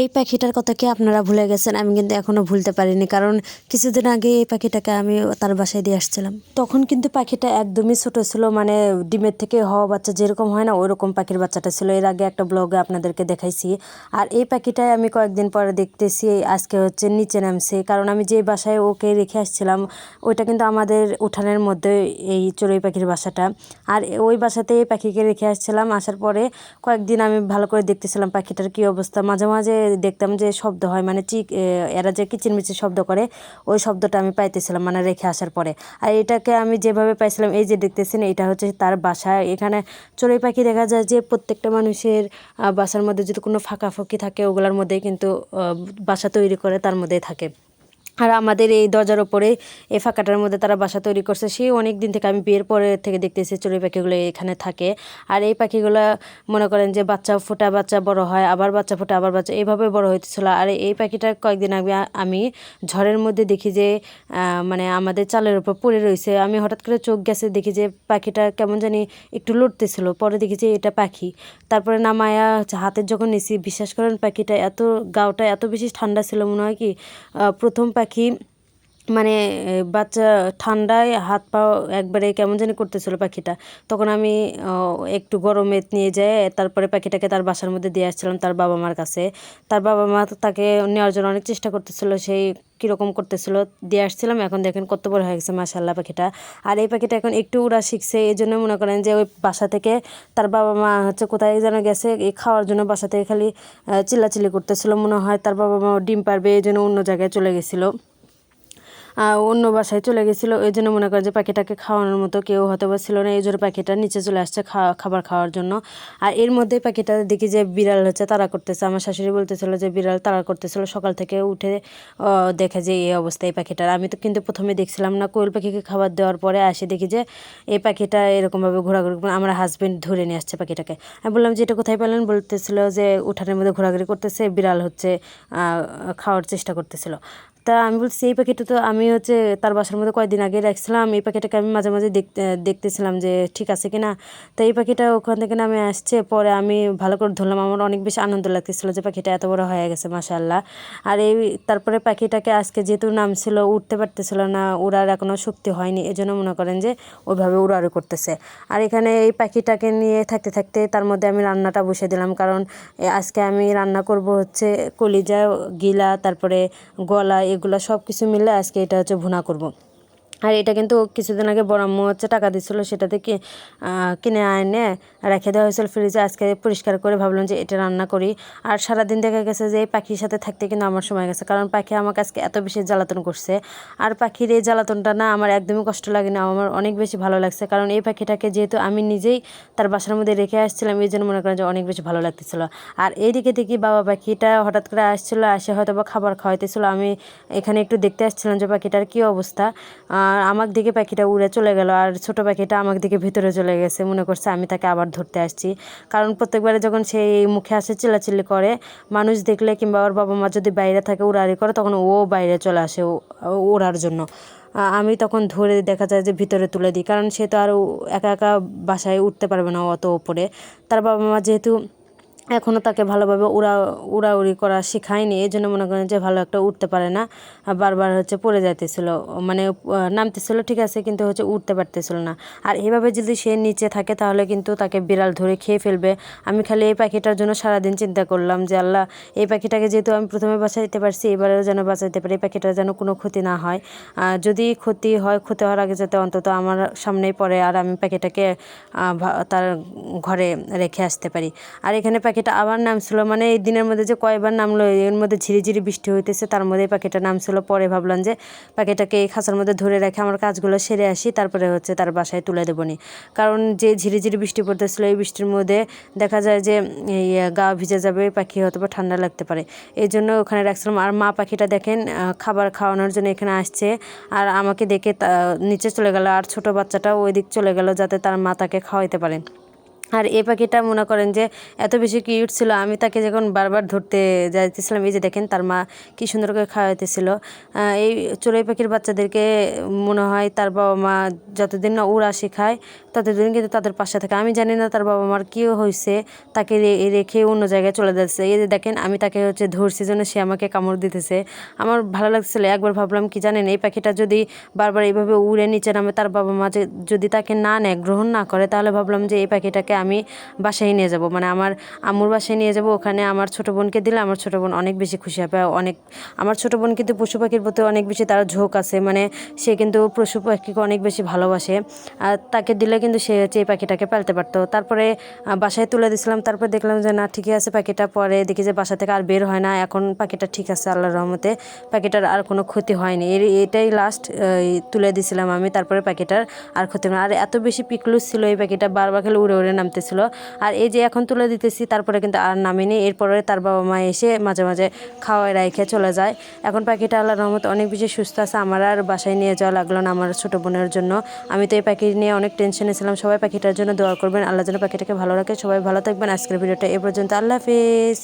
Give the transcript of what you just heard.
এই পাখিটার কথা কি আপনারা ভুলে গেছেন? আমি কিন্তু এখনও ভুলতে পারিনি, কারণ কিছুদিন আগে এই পাখিটাকে আমি তার বাসায় দিয়ে আসছিলাম। তখন কিন্তু পাখিটা একদমই ছোট ছিল মানে ডিমের থেকে হওয়া বাচ্চা যেরকম হয় না, ওইরকম পাখির বাচ্চাটা ছিল। এর আগে একটা ব্লগে আপনাদেরকে দেখাইছি। আর এই পাখিটাই আমি কয়েকদিন পরে দেখতেছি, আজকে হচ্ছে নিচে নামছে। কারণ আমি যে বাসায় ওকে রেখে আসছিলাম, ওইটা কিন্তু আমাদের উঠানের মধ্যে এই চড়ুই পাখির বাসাটা। আর ওই বাসাতে এই পাখিকে রেখে আসছিলাম, আসার পরে কয়েকদিন আমি ভালো করে দেখতেছিলাম পাখিটার কী অবস্থা। মাঝে মাঝে দেখতাম যে শব্দ হয় মানে চিক এরা যে কিচিরমিচির শব্দ করে, ওই শব্দটা আমি পাইতেছিলাম মানে রেখে আসার পরে। আর এটাকে আমি যেভাবে পাইছিলাম, এই যে দেখতেছেন, এটা হচ্ছে তার বাসা। এখানে চড়ুই পাখি দেখা যায় যে প্রত্যেকটা মানুষের বাসার মধ্যে যদি কোনো ফাঁকা ফাঁকি থাকে, ওগুলোর মধ্যেই কিন্তু বাসা তৈরি করে, তার মধ্যেই থাকে। আর আমাদের এই দরজার ওপরে এই ফাঁকাটার মধ্যে তারা বাসা তৈরি করছে। সেই অনেক দিন থেকে আমি বিয়ের পরে থেকে দেখতেছি চড়ুই পাখিগুলো এখানে থাকে। আর এই পাখিগুলো মনে করেন যে বাচ্চা ফোটা বাচ্চা বড় হয়, আবার বাচ্চা ফোটা, আবার বাচ্চা, এইভাবে বড় হইতেছিল। আর এই পাখিটা কয়েকদিন আগে আমি ঝড়ের মধ্যে দেখি যে মানে আমাদের চালের উপর পড়ে রয়েছে। আমি হঠাৎ করে চোখ গেছে, দেখি যে পাখিটা কেমন জানি একটু লড়তেছিল। পরে দেখি যে এটা পাখি। তারপরে নামায়া হাতের যখন নিছি, বিশ্বাস করেন পাখিটা এত, গাওটা এত বেশি ঠান্ডা ছিল মনে হয় কি প্রথম পাখি পাখি মানে বাচ্চা ঠান্ডায় হাত পা একবারে কেমন জানি করতেছিল পাখিটা। তখন আমি একটু গরমে নিয়ে যেয়ে তারপরে পাখিটাকে তার বাসার মধ্যে দিয়ে আসছিলাম তার বাবা মার কাছে। তার বাবা মা তাকে নেওয়ার জন্য অনেক চেষ্টা করতেছিল, সেই কীরকম করতেছিল, দিয়ে আসছিলাম। এখন দেখেন কত বড় হয়ে গেছে মাসাল্লাহ পাখিটা। আর এই পাখিটা এখন একটু উড়া শিখছে এই জন্য মনে করেন যে ওই বাসা থেকে তার বাবা মা হচ্ছে কোথায় যেন গেছে, এই খাওয়ার জন্য বাসা থেকে খালি চিল্লাচিল্লি করতেছিল। মনে হয় তার বাবা মা ডিম পারবে এই জন্য অন্য জায়গায় চলে গেছিল। অন্য বাসায় চলে গেছিল। ওই জন্য মনে করে যে পাখিটাকে খাওয়ানোর মতো কেউ হয়তো বা ছিল না। এই জন্য পাখিটা নিচে চলে আসছে খাবার খাওয়ার জন্য। আর এর মধ্যে পাখিটা দেখি যে বিড়াল হচ্ছে তারা করতেছে। আমার শাশুড়ি বলতেছিল যে বিড়াল তারা করতেছিল। সকাল থেকে উঠে দেখে যে এই অবস্থা এই পাখিটার। আমি তো কিন্তু প্রথমে দেখছিলাম না কোয়েল পাখিকে খাবার দেওয়ার পরে আসে দেখি যে এই পাখিটা এরকমভাবে ঘোরাঘুরি আমার হাজব্যান্ড ধরে নিয়ে আসছে পাখিটাকে। আমি বললাম যে এটা কোথায় পেলেন? বলতেছিল যে উঠানের মধ্যে ঘোরাঘুরি করতেছে। বিড়াল হচ্ছে খাওয়ার চেষ্টা করতেছিল। তা আমি বলছি, এই পাখিটা তো আমি হচ্ছে তার বাসার মধ্যে কয়েকদিন আগে রাখছিলাম। এই পাখিটাকে আমি মাঝে মাঝে দেখতে দেখতেছিলাম যে ঠিক আছে কি না তো এই পাখিটা ওখান থেকে নামে আসছে। পরে আমি ভালো করে ধরলাম। আমার অনেক বেশি আনন্দ লাগতেছিলো যে পাখিটা এত বড় হয়ে গেছে মাশাল্লাহ আর এই তারপরে পাখিটাকে আজকে যেহেতু নাম ছিল উঠতে পারতেছিল না, উড়ার এখনও শক্তি হয়নি। এজন্য মনে করেন যে ওইভাবে উড়াউড়ি করতেছে। আর এখানে এই পাখিটাকে নিয়ে থাকতে থাকতে তার মধ্যে আমি রান্নাটা বসে দিলাম। কারণ আজকে আমি রান্না করব হচ্ছে কলিজা, গিলা, তারপরে গলা এগুলো সব কিছু মিলে আজকে এটা হচ্ছে ভুনা করব। আর এটা কিন্তু কিছুদিন আগে বড় আম্মু হচ্ছে টাকা দিচ্ছিল সেটা থেকে আহ, কিনে এনে রেখে দেওয়া হয়েছিল ফ্রিজে আজকে পরিষ্কার করে ভাবলাম যে এটা রান্না করি। আর সারাদিন দেখা গেছে যে এই পাখির সাথে থাকতে কিন্তু আমার সময় গেছে কারণ পাখি আমাকে আজকে এত বেশি জ্বালাতন করছে। আর পাখির এই জ্বালাতনটা না আমার একদমই কষ্ট লাগে না আমার অনেক বেশি ভালো লাগছে কারণ এই পাখিটাকে যেহেতু আমি নিজেই তার বাসার মধ্যে রেখে আসছিলাম এই জন্য মনে করেন যে অনেক বেশি ভালো লাগতেছিল। আর এইদিকে দেখি বাবা পাখিটা হঠাৎ করে আসছিল আসে হয়তো বা খাবার খাওয়াইতেছিল। আমি এখানে একটু দেখতে আসছিলাম যে পাখিটার কী অবস্থা। আর আমার দিকে পাখিটা উড়ে চলে গেল, আর ছোট পাখিটা আমার দিকে ভিতরে চলে গেছে। মনে করছে আমি তাকে আবার ধরতে আসছি। কারণ প্রত্যেকবারে যখন সে এই মুখে আসে, চিল্লাচিল্লি করে, মানুষ দেখলে কিংবা ওর বাবা মা যদি বাইরে থাকে উড়াড়ি করে, তখন ও বাইরে চলে আসে ওড়ার জন্য। আমি তখন ধরে দেখা যায় যে ভিতরে তুলে দিই, কারণ সে তো আর একা একা বাসায় উঠতে পারবে না অত ওপরে। তার বাবা মা যেহেতু এখনও তাকে ভালোভাবে উড়া, উড়াউড়ি করা শেখায়নি। এই জন্য মনে করেন যে ভালো একটা উঠতে পারে না। বারবার হচ্ছে পড়ে যাইতেছিল। মানে নামতেছিল ঠিক আছে, কিন্তু হচ্ছে উঠতে পারতেছিল না। আর এভাবে যদি সে নিচে থাকে, তাহলে কিন্তু তাকে বিড়াল ধরে খেয়ে ফেলবে। আমি খালি এই পাখিটার জন্য সারাদিন চিন্তা করলাম যে, আল্লাহ, এই পাখিটাকে যেহেতু আমি প্রথমে বাঁচাইতে পারছি, এবারেও যেন বাঁচাইতে পারি, এই পাখিটার যেন কোনো ক্ষতি না হয়। যদি ক্ষতি হয়, ক্ষতি হওয়ার আগে যাতে অন্তত আমার সামনেই পড়ে, আর আমি পাখিটাকে তার ঘরে রেখে আসতে পারি। আর এখানে পাখিটা আবার নামছিল। মানে এই দিনের মধ্যে যে কয়বার নামলো, এর মধ্যে ঝিরিঝিরি বৃষ্টি হইতেছে, তার মধ্যে পাখিটা নামছিল। পরে ভাবলাম যে পাখিটাকে এই খাঁচার মধ্যে ধরে রেখে আমার কাজগুলো সেরে আসি, তারপরে হচ্ছে তার বাসায় তুলে দেবো নি কারণ যে ঝিরিঝিরি বৃষ্টি পড়তেছিল, এই বৃষ্টির মধ্যে দেখা যায় যে এই গা ভিজে যাবে, পাখি হয়তো বা ঠান্ডা লাগতে পারে। এই জন্য ওখানে রাখছিলাম। আর মা পাখিটা দেখেন খাবার খাওয়ানোর জন্য এখানে আসছে। আর আমাকে দেখে নিচে চলে গেল। আর ছোট বাচ্চাটা ওই দিক চলে গেল, যাতে তার মা তাকে খাওয়াইতে পারে। আর এই পাখিটা মনে করেন যে এত বেশি কিউট ছিল, আমি তাকে যখন বারবার ধরতে যাইতেছিলাম, এই যে দেখেন তার মা কি সুন্দর করে খাওয়াইতেছিল। এই চড়ুই পাখির বাচ্চাদেরকে মনে হয় তার বাবা মা যতদিন না উড়া শেখায়, ততদিন কিন্তু তাদের পাশে থাকে। আমি জানি না তার বাবা মার কী হয়েছে তাকে রেখে অন্য জায়গায় চলে যাচ্ছে। এই যে দেখেন, আমি তাকে হচ্ছে ধরছি জন্য সে আমাকে কামড় দিতেছে। আমার ভালো লাগছিল একবার ভাবলাম কি জানেন, এই পাখিটা যদি বারবার এইভাবে উড়ে নিচে নামে, তার বাবা মা যদি তাকে না নেয়, গ্রহণ না করে, তাহলে ভাবলাম যে এই পাখিটাকে আমি বাসায় নিয়ে যাব। মানে আমার আম্মুর বাসায় নিয়ে যাব, ওখানে আমার ছোটো বোনকে দিলে আমার ছোটো বোন অনেক বেশি খুশি হবে। অনেক, আমার ছোটো বোন কিন্তু পশু পাখির প্রতি অনেক বেশি তার ঝোঁক আছে মানে সে কিন্তু পশু পাখিকে অনেক বেশি ভালোবাসে। আর তাকে দিলে কিন্তু সে হচ্ছে এই পাখিটাকে পালতে পারতো। তারপরে বাসায় তুলে দিয়েছিলাম তারপরে দেখলাম যে, না, ঠিকই আছে পাখিটা। পরে দেখি যে, বাসা থেকে আর বের হয় না। এখন পাখিটা ঠিক আছে, আল্লাহর রহমতে। পাখিটার আর কোনো ক্ষতি হয়নি। এর, এটাই লাস্ট তুলে দিয়েছিলাম আমি। তারপরে পাখিটার আর ক্ষতি হয় না। আর এত বেশি পিকলুস ছিল এই পাখিটা, বারবার খেলে উড়ে উড়ে নামতেছিল। আর এই যে এখন তুলে দিতেছি, তারপরে কিন্তু আর নামিনি। এরপরে তার বাবা মা এসে মাঝে মাঝে খাওয়ায় রাইখে চলে যায়। এখন পাখিটা আল্লাহ রহমত অনেক বেশি সুস্থ আছে। আমার আর বাসায় নিয়ে যাওয়া লাগল না আমার ছোটো বোনের জন্য। আমি তো এই পাখি নিয়ে অনেক টেনশনে ছিলাম। সবাই পাখিটার জন্য দোয়া করবেন। আল্লাহ যেন পাখিটাকে ভালো রাখে। সবাই ভালো থাকবেন। আজকের ভিডিওটা এ পর্যন্ত। আল্লাহ হাফিজ।